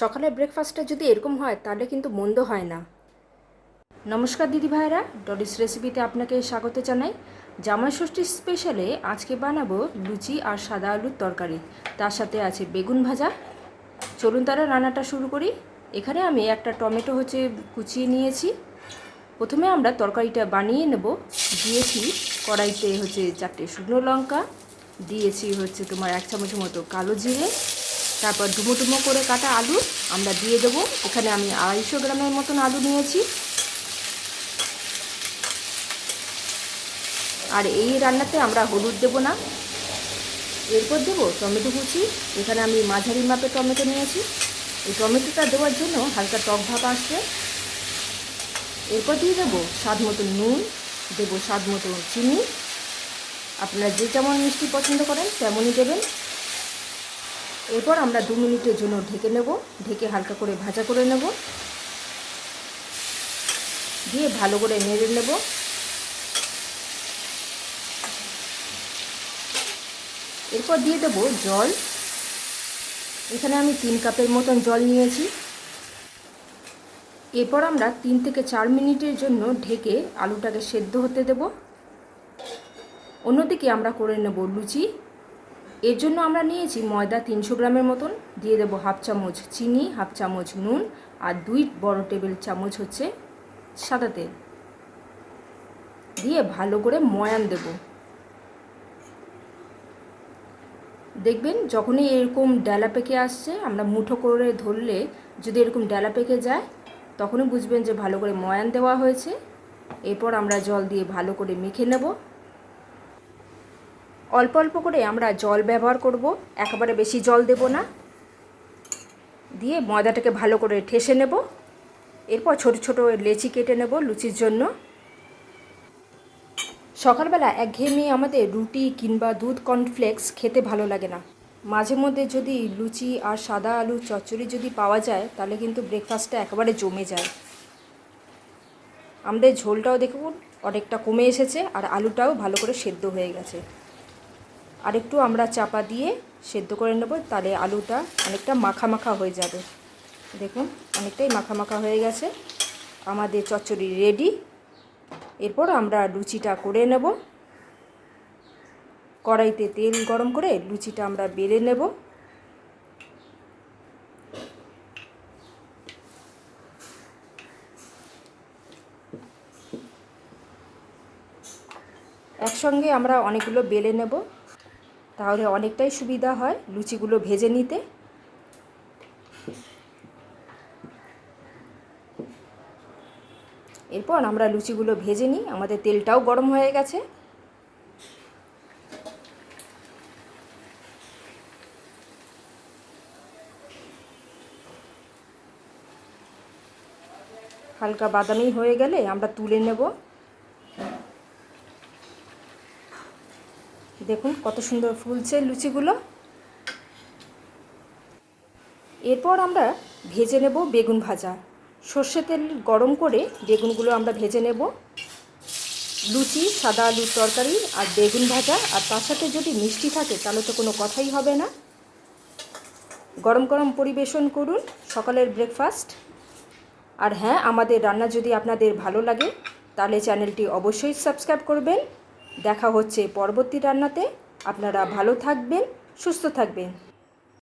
সকালের ব্রেকফাস্টটা যদি এরকম হয়, তাহলে কিন্তু মন্দ হয় না। নমস্কার দিদি ভাইরা ডরিস রেসিপিতে আপনাকে স্বাগত জানাই। জামাই ষষ্ঠীর স্পেশালে আজকে বানাবো লুচি আর সাদা আলুর তরকারি। তার সাথে আছে বেগুন ভাজা। চলুন তারা রান্নাটা শুরু করি। এখানে আমি একটা টমেটো হচ্ছে কুচিয়ে নিয়েছি। প্রথমে আমরা তরকারিটা বানিয়ে নেব। দিয়েছি কড়াইতে হচ্ছে চারটে শুকনো লঙ্কা। দিয়েছি হচ্ছে তোমার এক চামচ মতো কালো জিরে। তারপর ডুমো ডুমো করে কাটা আলু, আমরা দিয়ে দেবো। এখানে আমি আড়াইশো গ্রামের মতন আলু নিয়েছি। আর এই রান্নাতে আমরা হলুদ দেবো না। এরপর দেবো টমেটো কুচি। এখানে আমি মাঝারি মাপে টমেটো নিয়েছি। এই টমেটোটা দেওয়ার জন্য হালকা টক ভাব আসবে। এরপর দিয়ে দেবো স্বাদ মতো নুন, দেবো স্বাদ মতো চিনি। আপনারা যে যেমন মিষ্টি পছন্দ করেন, তেমনই দেবেন। এরপর আমরা দু মিনিটের জন্য ঢেকে নেব। ঢেকে হালকা করে ভাজা করে নেব। দিয়ে ভালো করে নেড়ে নেব। এরপর দিয়ে দেবো জল। এখানে আমি তিন কাপের মতন জল নিয়েছি। এরপর আমরা তিন থেকে চার মিনিটের জন্য ঢেকে আলুটাকে সেদ্ধ হতে দেব। অন্যদিকে আমরা করে নেব লুচি। এর জন্য আমরা নিয়েছি ময়দা তিনশো গ্রামের মতন, দিয়ে দেবো হাফ চামচ চিনি, হাফ চামচ নুন আর দুই বড় টেবিল চামচ হচ্ছে সাদা তেল। দিয়ে ভালো করে ময়ান দেব। দেখবেন যখনই এরকম ডালা পেকে আসছে, আমরা মুঠো করে ধরলে যদি এরকম ডালা পেকে যায়, তখনই বুঝবেন যে ভালো করে ময়ান দেওয়া হয়েছে। এরপর আমরা জল দিয়ে ভালো করে মেখে নেব। অল্প অল্প করে আমরা জল ব্যবহার করব। একেবারে বেশি জল দেব না। দিয়ে ময়দাটাকে ভালো করে ঠেসে নেব। এরপর ছোট ছোট লেচি কেটে নেব লুচির জন্য। সকালবেলা একঘেয়েমি আমাদের রুটি কিংবা দুধ কর্নফ্লেক্স খেতে ভালো লাগে না। মাঝে মধ্যে যদি লুচি আর সাদা আলু চচ্চড়ি যদি পাওয়া যায়, তাহলে কিন্তু ব্রেকফাস্টটা একেবারে জমে যায়। আমাদের ঝোলটাও দেখুন অনেকটা কমে এসেছে আর আলুটাও ভালো করে সেদ্ধ হয়ে গেছে। আর একটু আমরা চাপা দিয়ে সেদ্ধ করে নেব, তাহলে আলুটা অনেকটা মাখা মাখা হয়ে যাবে। দেখুন, অনেকটাই মাখা মাখা হয়ে গেছে। আমাদের চচ্চড়ি রেডি এরপর আমরা লুচিটা করে নেব। কড়াইতে তেল গরম করে লুচিটা আমরা বেলে নেব। একসঙ্গে আমরা অনেকগুলো বেলে নেব। তাহলে অনেকটাই সুবিধা হয় লুচিগুলো ভেজে নিতে। এরপর আমরা লুচিগুলো ভেজে নিই, আমাদের তেলটাও গরম হয়ে গেছে। হালকা বাদামি হয়ে গেলে আমরা তুলে নেব। দেখুন কত সুন্দর ফুলছে লুচিগুলো। এরপর আমরা ভেজে নেব বেগুন ভাজা। সর্ষে তেল গরম করে বেগুনগুলো আমরা ভেজে নেব। লুচি, সাদা আলুর তরকারি আর বেগুন ভাজা আর তার সাথে যদি মিষ্টি থাকে তাহলে তো কোনো কথাই হবে না। গরম গরম পরিবেশন করুন, সকালের ব্রেকফাস্ট আর হ্যাঁ আমাদের রান্না যদি আপনাদের ভালো লাগে তাহলে চ্যানেলটি অবশ্যই সাবস্ক্রাইব করবেন। দেখা হচ্ছে পরবর্তী রান্নাতে। আপনারা ভালো থাকবেন সুস্থ থাকবেন।